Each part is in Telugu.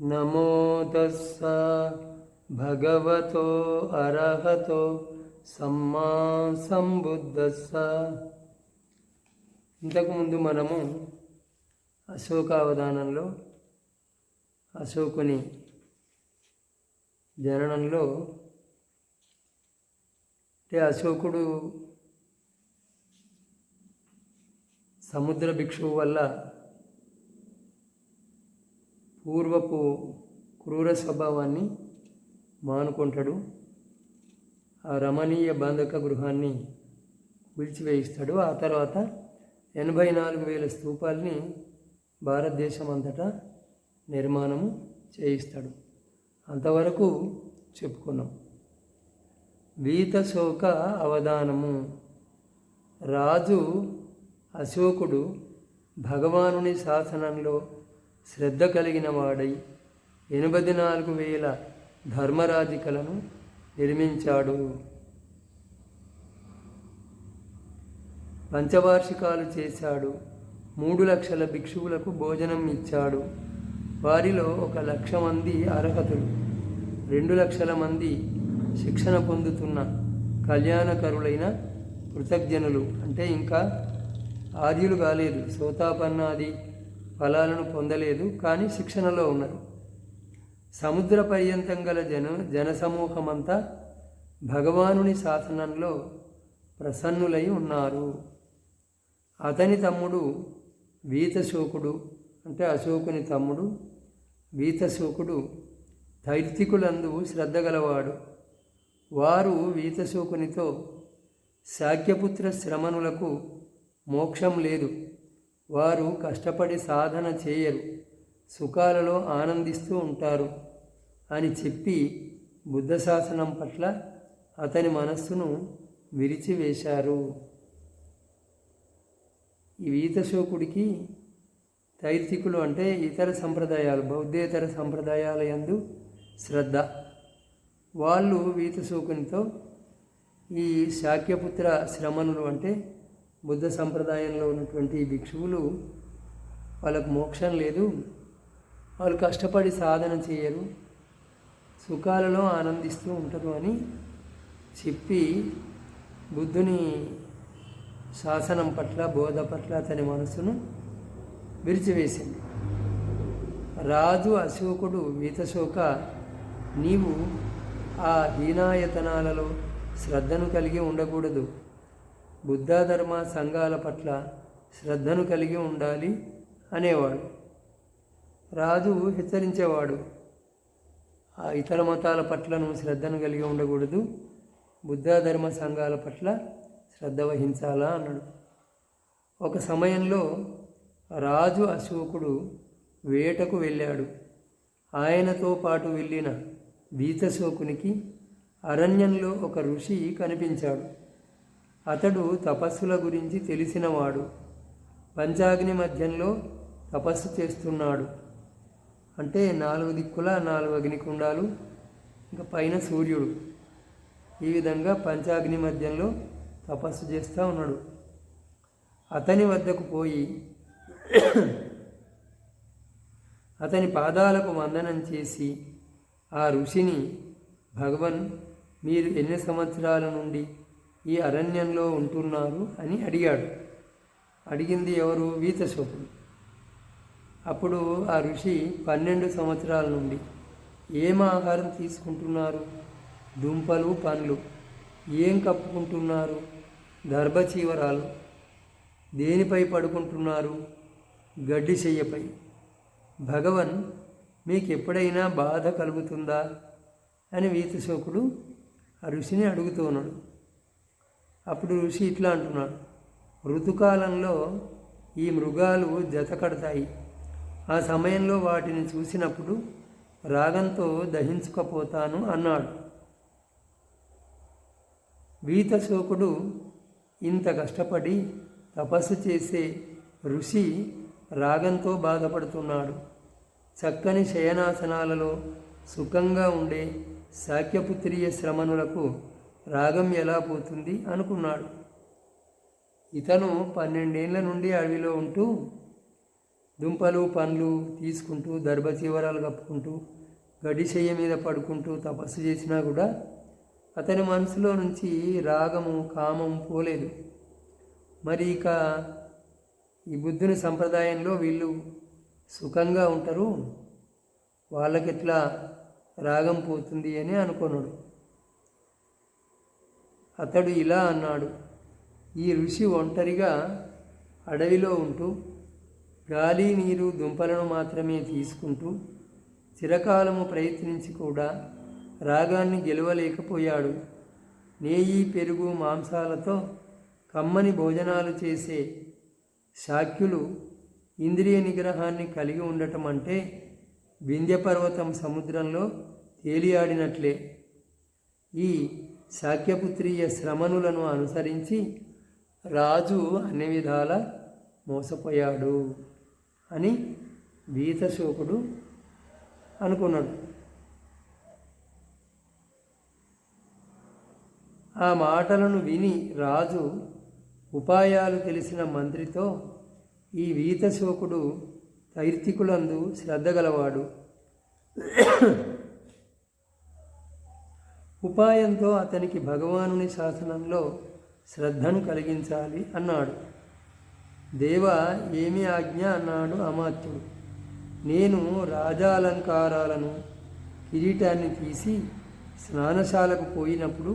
నమో భగవతో అర్హతో సమ్మా సంబుద్ధస్స. ఇంతకుముందు మనము అశోకావధానంలో అశోకుని జననంలో అంటే అశోకుడు సముద్ర భిక్షువు వల్ల పూర్వపు క్రూర స్వభావాన్ని మానుకుంటాడు. ఆ రమణీయ బంధక గృహాన్ని విడిచివేయిస్తాడు. ఆ తర్వాత ఎనభై నాలుగు వేల స్తూపాల్ని భారతదేశం అంతటా నిర్మాణము చేయిస్తాడు. అంతవరకు చెప్పుకున్నాం. వీతశోక అవధానము. రాజు అశోకుడు భగవానుని శాసనంలో శ్రద్ధ కలిగిన వాడై ఎనభై నాలుగు వేల ధర్మరాజికలను నిర్మించాడు. పంచవార్షికాలు చేశాడు. మూడు లక్షల భిక్షువులకు భోజనం ఇచ్చాడు. వారిలో ఒక లక్ష మంది అర్హతులు. రెండు లక్షల మంది శిక్షణ పొందుతున్న కళ్యాణకరులైన కృతజ్ఞనులు అంటే ఇంకా ఆర్యులు కాలేదు. సోతాపన్నాది ఫలాలను పొందలేదు కానీ శిక్షణలో ఉన్నారు. సముద్ర పర్యంతం గల జన జనసమూహమంతా భగవానుని శాసనంలో ప్రసన్నులై ఉన్నారు. అతని తమ్ముడు వీతశోకుడు అంటే అశోకుని తమ్ముడు వీతశోకుడు తైర్తికులందు శ్రద్ధ గలవాడు. వారు వీతశోకునితో శాక్యపుత్ర శ్రమణులకు మోక్షం లేదు. వారు కష్టపడి సాధన చేయరు సుఖాలలో ఆనందిస్తూ ఉంటారు అని చెప్పి బుద్ధ శాసనం పట్ల అతని మనస్సును విరిచివేశారు. ఈ వీతశోకుడికి తైర్తికులు అంటే ఇతర సంప్రదాయాలు బౌద్ధేతర సంప్రదాయాల యందు శ్రద్ధ. వాళ్ళు వీతశోకునితో ఈ శాక్యపుత్ర శ్రమణులు అంటే బుద్ధ సంప్రదాయంలో ఉన్నటువంటి భిక్షువులు వాళ్ళకు మోక్షం లేదు. వాళ్ళు కష్టపడి సాధన చేయరు. సుఖాలలో ఆనందిస్తూ ఉంటారు అని చెప్పి బుద్ధుని శాసనం పట్ల బోధ పట్ల అతని మనసును విరిచివేసింది. రాజు అశోకుడు వీతశోక నీవు ఆ హీనాయతనాలలో శ్రద్ధను కలిగి ఉండకూడదు. బుద్ధాధర్మ సంఘాల పట్ల శ్రద్ధను కలిగి ఉండాలి అనేవాడు. రాజు హెచ్చరించేవాడు ఆ ఇతర మతాల పట్లను శ్రద్ధను కలిగి ఉండకూడదు బుద్ధాధర్మ సంఘాల పట్ల శ్రద్ధ వహించాలా అన్నాడు. ఒక సమయంలో రాజు అశోకుడు వేటకు వెళ్ళాడు. ఆయనతో పాటు వెళ్ళిన వీతశోకునికి అరణ్యంలో ఒక ఋషి కనిపించాడు. అతడు తపస్సుల గురించి తెలిసినవాడు. పంచాగ్ని మధ్యంలో తపస్సు చేస్తున్నాడు. అంటే నాలుగు దిక్కుల నాలుగు అగ్నికుండాలు ఇంకా పైన సూర్యుడు. ఈ విధంగా పంచాగ్ని మధ్యంలో తపస్సు చేస్తూ ఉన్నాడు. అతని వద్దకు పోయి అతని పాదాలకు వందనం చేసి ఆ ఋషిని భగవన్ మీరు ఎన్ని సంవత్సరాల నుండి ఈ అరణ్యంలో ఉంటున్నారు అని అడిగాడు. అడిగింది ఎవరు? వీతశోకుడు. అప్పుడు ఆ ఋషి పన్నెండు సంవత్సరాల నుండి ఏం ఆహారం తీసుకుంటున్నారు? దుంపలు పండ్లు. ఏం కప్పుకుంటున్నారు? గర్భచీవరాలు. దేనిపై పడుకుంటున్నారు? గడ్డి చెయ్యపై. భగవన్ మీకు ఎప్పుడైనా బాధ కలుగుతుందా? అని వీతశోకుడు ఆ ఋషిని అడుగుతూ ఉన్నాడు. అప్పుడు ఋషి ఇట్లా అంటున్నాడు. ఋతుకాలంలో ఈ మృగాలు జత కడతాయి ఆ సమయంలో వాటిని చూసినప్పుడు రాగంతో దహించుకపోతాను అన్నాడు. వీతశోకుడు ఇంత కష్టపడి తపస్సు చేసే ఋషి రాగంతో బాధపడుతున్నాడు. చక్కని శయనాసనాలలో సుఖంగా ఉండే శాక్యపుత్రీయ శ్రమణులకు రాగం ఎలా పోతుంది అనుకున్నాడు. ఇతను పన్నెండేళ్ళ నుండి అడవిలో ఉంటూ దుంపలు పండ్లు తీసుకుంటూ దర్భచీవరాలు కప్పుకుంటూ గడ్డి చెయ్య మీద పడుకుంటూ తపస్సు చేసినా కూడా అతని మనసులో నుంచి రాగము కామం పోలేదు. మరి ఇక ఈ బుద్ధుని సంప్రదాయంలో వీళ్ళు సుఖంగా ఉంటారు. వాళ్ళకి ఎట్లా రాగం పోతుంది అని అనుకున్నాడు అతడు ఇలా అన్నాడు ఈ ఋషి ఒంటరిగా అడవిలో ఉంటూ గాలి నీరు దుంపలను మాత్రమే తీసుకుంటూ చిరకాలము ప్రయత్నించి కూడా రాగాన్ని గెలవలేకపోయాడు. నేయి పెరుగు మాంసాలతో కమ్మని భోజనాలు చేసే శాక్యులు ఇంద్రియ నిగ్రహాన్ని కలిగి ఉండటం అంటే వింధ్యపర్వతం సముద్రంలో తేలియాడినట్లే. ఈ శాక్యపుత్రీయ శ్రమణులను అనుసరించి రాజు అన్ని విధాల మోసపోయాడు అని వీతశోకుడు అనుకున్నాడు. ఆ మాటలను విని రాజు ఉపాయాలు తెలిసిన మంత్రితో ఈ వీతశోకుడు తైర్తికులందు శ్రద్ధ గలవాడు. ఉపాయంతో అతనికి భగవానుని శాసనంలో శ్రద్ధను కలిగించాలి అన్నాడు. దేవ ఏమి ఆజ్ఞ అన్నాడు అమాత్యుడు. నేను రాజాలంకారాలను కిరీటాన్ని తీసి స్నానశాలకు పోయినప్పుడు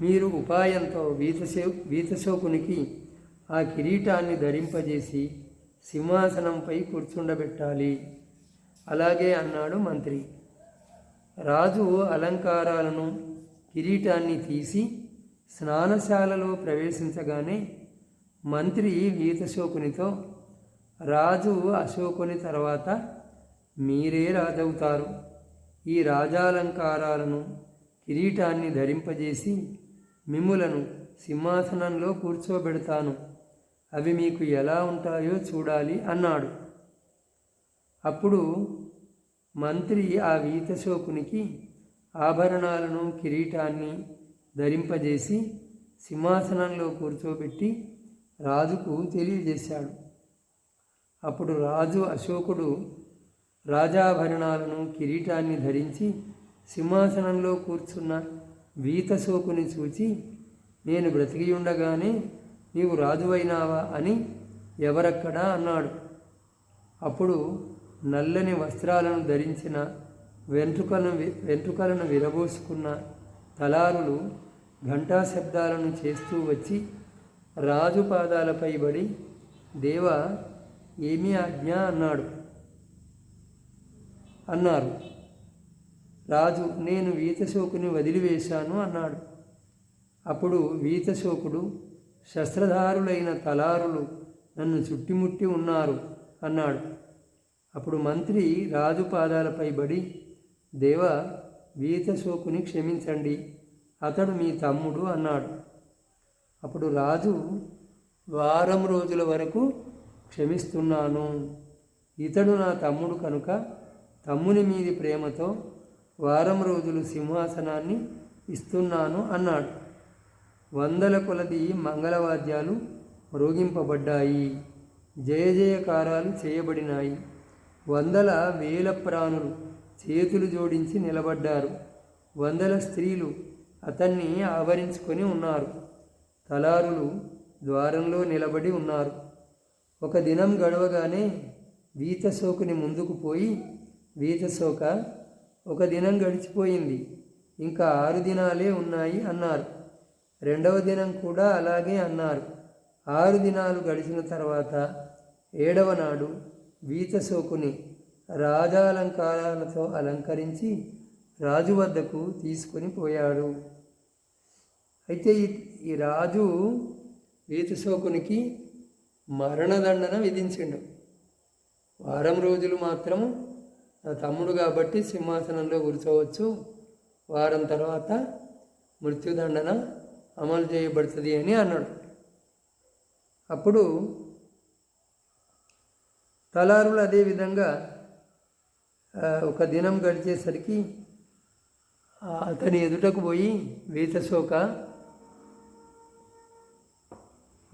మీరు ఉపాయంతో వీతశో వీతశోకునికి ఆ కిరీటాన్ని ధరింపజేసి సింహాసనంపై కూర్చుండబెట్టాలి. అలాగే అన్నాడు మంత్రి. రాజు అలంకారాలను కిరీటాన్ని తీసి స్నానశాలలో ప్రవేశించగానే మంత్రి వీతశోకునితో రాజు అశోకుని తర్వాత మీరే రాజవుతారు. ఈ రాజాలంకారాలను కిరీటాన్ని ధరింపజేసి మిమ్ములను సింహాసనంలో కూర్చోబెడతాను. అవి మీకు ఎలా ఉంటాయో చూడాలి అన్నాడు. అప్పుడు మంత్రి ఆ వీతశోకునికి ఆభరణాలను కిరీటాన్ని ధరింపజేసి సింహాసనంలో కూర్చోబెట్టి రాజుకు తెలియజేశాడు. అప్పుడు రాజు అశోకుడు రాజాభరణాలను కిరీటాన్ని ధరించి సింహాసనంలో కూర్చున్న వీతశోకుని చూచి నేను బ్రతికి ఉండగానే నీవు రాజువైనావా అని ఎవరక్కడా అన్నాడు. అప్పుడు నల్లని వస్త్రాలను ధరించిన వెంట్రుకలను వెంట్రుకలను విరబోసుకున్న తలారులు ఘంటా శబ్దాలను చేస్తూ వచ్చి రాజు పాదాలపై బడి దేవ ఏమి ఆజ్ఞ అన్నాడు. అన్నారు. రాజు నేను వీతశోకుని వదిలివేశాను అన్నాడు. అప్పుడు వీతశోకుడు శస్త్రధారులైన తలారులు నన్ను చుట్టుముట్టి ఉన్నారు అన్నాడు. అప్పుడు మంత్రి రాజు పాదాలపై బడి దేవ వీతశోకుని క్షమించండి. అతడు మీ తమ్ముడు అన్నాడు. అప్పుడు రాజు వారం రోజుల వరకు క్షమిస్తున్నాను. ఇతడు నా తమ్ముడు కనుక తమ్ముని మీది ప్రేమతో వారం రోజులు సింహాసనాన్ని ఇస్తున్నాను అన్నాడు. వందల కొలది మంగళవాద్యాలు మ్రోగింపబడ్డాయి జయ జయకారాలు చేయబడినాయి. వందల వేల ప్రాణులు చేతులు జోడించి నిలబడ్డారు. వందల స్త్రీలు అతన్ని ఆవరించుకొని ఉన్నారు. తలారులు ద్వారంలో నిలబడి ఉన్నారు. ఒక దినం గడవగానే వీతశోకుని ముందుకు పోయి వీతశోక ఒక దినం గడిచిపోయింది. ఇంకా ఆరు దినాలే ఉన్నాయి అన్నారు. రెండవ దినం కూడా అలాగే అన్నారు. ఆరు దినాలు గడిచిన తర్వాత ఏడవ నాడు వీతశోకుని రాజాలంకారాలతో అలంకరించి రాజు వద్దకు తీసుకొని పోయాడు. అయితే ఈ రాజు వీతశోకునికి మరణదండన విధించిండు. వారం రోజులు మాత్రం నా తమ్ముడు కాబట్టి సింహాసనంలో కూర్చోవచ్చు. వారం తర్వాత మృత్యుదండన అమలు చేయబడుతుంది అని అన్నాడు. అప్పుడు తలారులు అదేవిధంగా ఒక దినం గడిచేసరికి అతని ఎదుటకు పోయి వీతశోక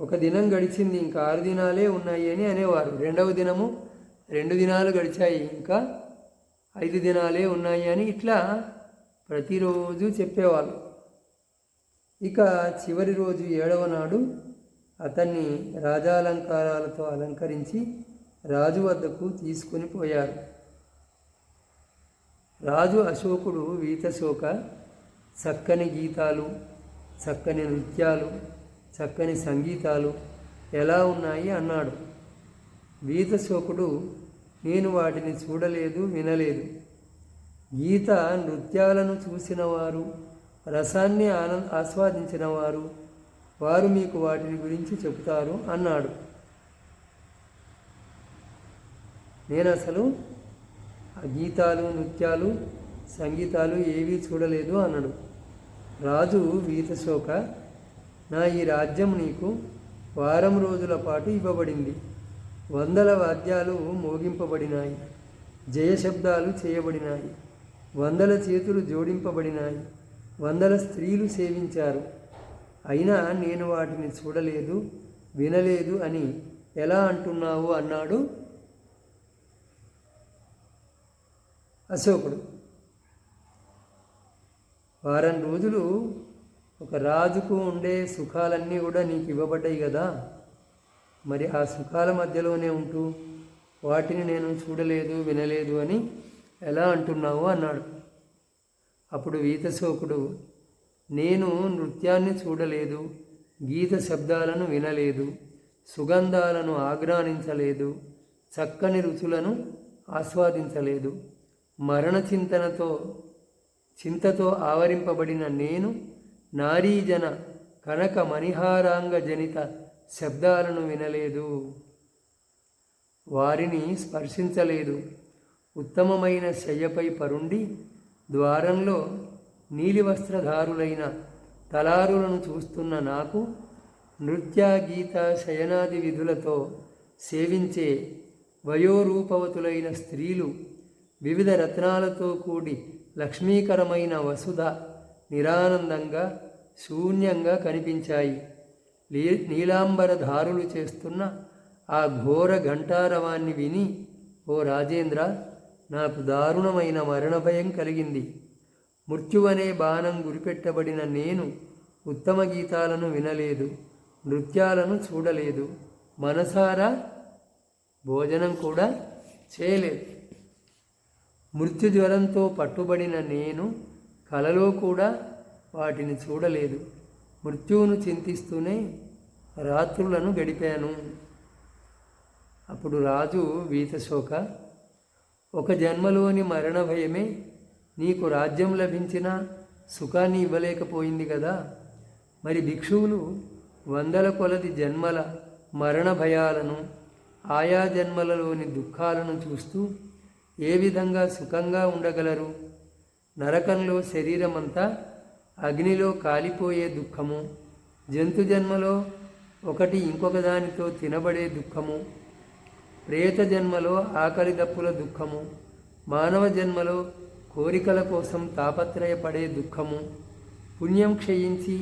ఒక దినం గడిచింది ఇంకా ఆరు దినాలే ఉన్నాయి అని అనేవారు. రెండవ దినము రెండు దినాలు గడిచాయి ఇంకా ఐదు దినాలే ఉన్నాయి అని ఇట్లా ప్రతిరోజు చెప్పేవాళ్ళు. ఇక చివరి రోజు ఏడవ నాడు అతన్ని రాజాలంకారాలతో అలంకరించి రాజు వద్దకు తీసుకుని పోయారు. రాజు అశోకుడు వీతశోక చక్కని గీతాలు చక్కని నృత్యాలు చక్కని సంగీతాలు ఎలా ఉన్నాయి అన్నాడు. వీతశోకుడు నేను వాటిని చూడలేదు వినలేదు. గీత నృత్యాలను చూసిన వారు రసాన్ని ఆన ఆస్వాదించిన వారు వారు మీకు వాటిని గురించి చెబుతారు అన్నాడు. నేను అసలు ఆ గీతాలు నృత్యాలు సంగీతాలు ఏవీ చూడలేదు అన్నాడు రాజు వీతశోక నా ఈ రాజ్యం నీకు వారం రోజుల పాటు ఇవ్వబడింది. వందల వాద్యాలు మోగింపబడినాయి. జయశబ్దాలు చేయబడినాయి. వందల చేతులు జోడింపబడినాయి. వందల స్త్రీలు సేవించారు. అయినా నేను వాటిని చూడలేదు వినలేదు అని ఎలా అంటున్నావు అన్నాడు అశోకుడు. వారం రోజులు ఒక రాజుకు ఉండే సుఖాలన్నీ కూడా నీకు ఇవ్వబడ్డాయి కదా. మరి ఆ సుఖాల మధ్యలోనే ఉంటూ వాటిని నేను చూడలేదు వినలేదు అని ఎలా అంటున్నావు అన్నాడు. అప్పుడు వీతశోకుడు నేను నృత్యాన్ని చూడలేదు గీత శబ్దాలను వినలేదు సుగంధాలను ఆగ్రానించలేదు చక్కని రుచులను ఆస్వాదించలేదు. మరణ చింతనతో చింతతో ఆవరింపబడిన నేను నారీజన కనక మణిహారాంగ జనిత శబ్దాలను వినలేదు. వారిని స్పర్శించలేదు. ఉత్తమమైన శయ్యపై పరుండి ద్వారంలో నీలివస్త్రధారులైన తలారులను చూస్తున్న నాకు నృత్య గీత శయనాది విధులతో సేవించే వయోరూపవతులైన స్త్రీలు వివిధ రత్నాలతో కూడి లక్ష్మీకరమైన వసుధ నిరానందంగా శూన్యంగా కనిపించాయి. నీలాంబరధారులు చేస్తున్న ఆ ఘోర ఘంటారవాన్ని విని ఓ రాజేంద్ర నాకు దారుణమైన మరణ భయం కలిగింది. మృత్యువనే బాణం గురిపెట్టబడిన నేను ఉత్తమ గీతాలను వినలేదు నృత్యాలను చూడలేదు మనసారా భోజనం కూడా చేయలేదు. మృత్యు జ్వరంతో పట్టుబడిన నేను కలలో కూడా వాటిని చూడలేదు. మృత్యువును చింతిస్తూనే రాత్రులను గడిపాను. అప్పుడు రాజు వీతశోక ఒక జన్మలోని మరణ భయమే నీకు రాజ్యం లభించిన సుఖాన్ని ఇవ్వలేకపోయింది కదా. మరి భిక్షువులు వందల కొలది జన్మల మరణ భయాలను ఆయా జన్మలలోని దుఃఖాలను చూస్తూ ఏ విధంగా సుఖంగా ఉండగలరు? నరకంలో శరీరమంతా అగ్నిలో కాలిపోయే దుఃఖము జంతు జన్మలో ఒకటి ఇంకొక దానితో తినబడే దుఃఖము ప్రేత జన్మలో ఆకలి దప్పుల దుఃఖము మానవ జన్మలో కోరికల కోసం తాపత్రయపడే దుఃఖము పుణ్యం క్షయించి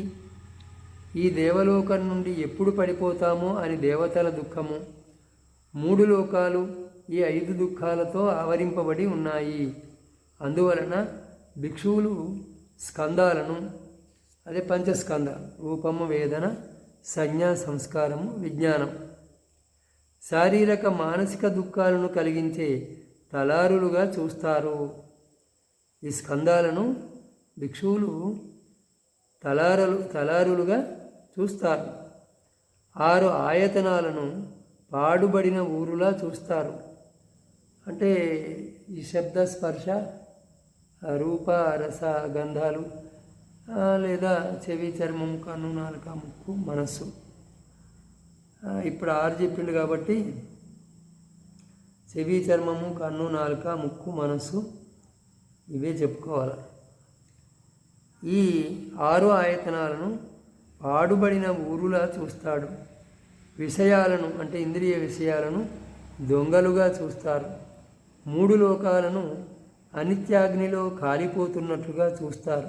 ఈ దేవలోకం నుండి ఎప్పుడు పడిపోతామో అని దేవతల దుఃఖము మూడు లోకాలు ఈ ఐదు దుఃఖాలతో ఆవరింపబడి ఉన్నాయి. అందువలన భిక్షువులు స్కందాలను అదే పంచస్కంద రూపము వేదన సంజ్ఞా సంస్కారము విజ్ఞానం శారీరక మానసిక దుఃఖాలను కలిగించే తలారులుగా చూస్తారు. ఈ స్కందాలను భిక్షువులు తలారలు తలారులుగా చూస్తారు. ఆరు ఆయతనాలను పాడుబడిన ఊరులా చూస్తారు. అంటే ఈ శబ్ద స్పర్శ రూప రస గంధాలు లేదా చెవి చర్మం కన్ను నాలుక ముక్కు మనస్సు. ఇప్పుడు ఆరు చెప్పిండు కాబట్టి చెవి చర్మము కన్ను నాలుక ముక్కు మనస్సు ఇవే చెప్పుకోవాలి. ఈ ఆరు ఆయతనాలను పాడుబడిన ఊరులా చూస్తాడు. విషయాలను అంటే ఇంద్రియ విషయాలను దొంగలుగా చూస్తారు. మూడు లోకాలను అనిత్యాగ్నిలో కాలిపోతున్నట్లుగా చూస్తారు.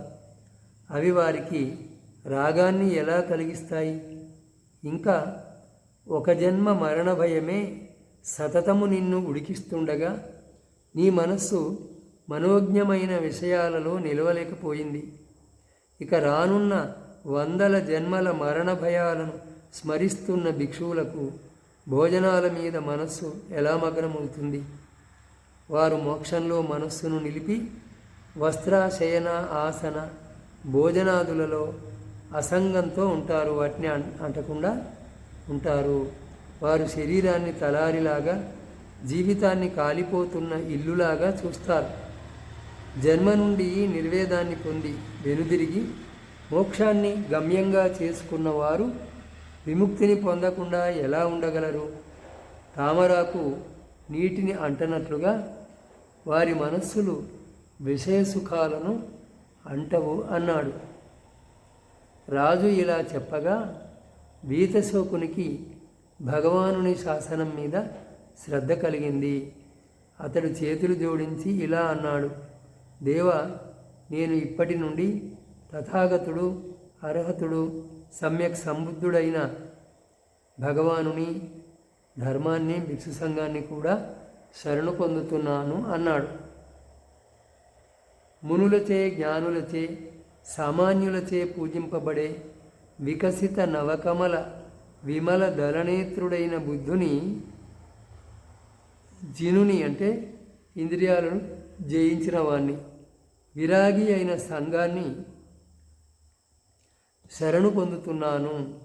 అవి వారికి రాగాన్ని ఎలా కలిగిస్తాయి? ఇంకా ఒక జన్మ మరణ భయమే సతతము నిన్ను ఉడికిస్తుండగా నీ మనస్సు మనోజ్ఞమైన విషయాలలో నిలవలేకపోయింది. ఇక రానున్న వందల జన్మల మరణ భయాలను స్మరిస్తున్న భిక్షువులకు భోజనాల మీద మనస్సు ఎలా మగ్నమవుతుంది? వారు మోక్షంలో మనస్సును నిలిపి వస్త్ర శయన ఆసన భోజనాదులలో అసంగంతో ఉంటారు. వాటిని అంటకుండా ఉంటారు. వారు శరీరాన్ని తలారిలాగా జీవితాన్ని కాలిపోతున్న ఇల్లులాగా చూస్తారు. జన్మ నుండి నిర్వేదాన్ని పొంది వెనుదిరిగి మోక్షాన్ని గమ్యంగా చేసుకున్న వారు విముక్తిని పొందకుండా ఎలా ఉండగలరు? తామరాకు నీటిని అంటనట్లుగా వారి మనస్సులు విషయ సుఖాలను అంటవు అన్నాడు. రాజు ఇలా చెప్పగా వీతశోకునికి భగవానుని శాసనం మీద శ్రద్ధ కలిగింది. అతడు చేతులు జోడించి ఇలా అన్నాడు దేవ నేను ఇప్పటి నుండి తథాగతుడు అర్హతుడు సమ్యక్ సంబుద్ధుడైన భగవానుని ధర్మాన్ని భిక్షు సంఘాన్ని కూడా శరణు పొందుతున్నాను అన్నాడు. మునులచే జ్ఞానులచే సామాన్యులచే పూజింపబడే వికసిత నవకమల విమల దళనేత్రుడైన బుద్ధుని జినుని అంటే ఇంద్రియాలను జయించిన వాణ్ణి విరాగి అయిన సంఘాన్ని శరణు పొందుతున్నాను.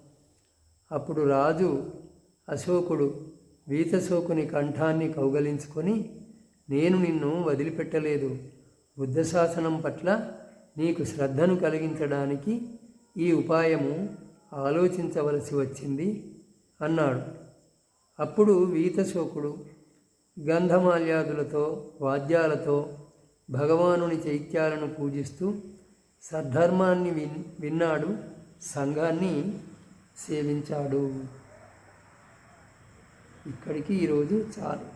అప్పుడు రాజు అశోకుడు వీతశోకుని కంఠాన్ని కౌగలించుకొని నేను నిన్ను వదిలిపెట్టలేదు. బుద్ధ శాసనం పట్ల నీకు శ్రద్ధను కలిగించడానికి ఈ ఉపాయము ఆలోచించవలసి వచ్చింది అన్నాడు. అప్పుడు వీతశోకుడు గంధమాల్యాదులతో వాద్యాలతో భగవానుని చైత్యాలను పూజిస్తూ సద్ధర్మాన్ని విన్ విన్నాడు సంఘాన్ని సేవించాడు. ఇక్కడికి ఈరోజు చాలు.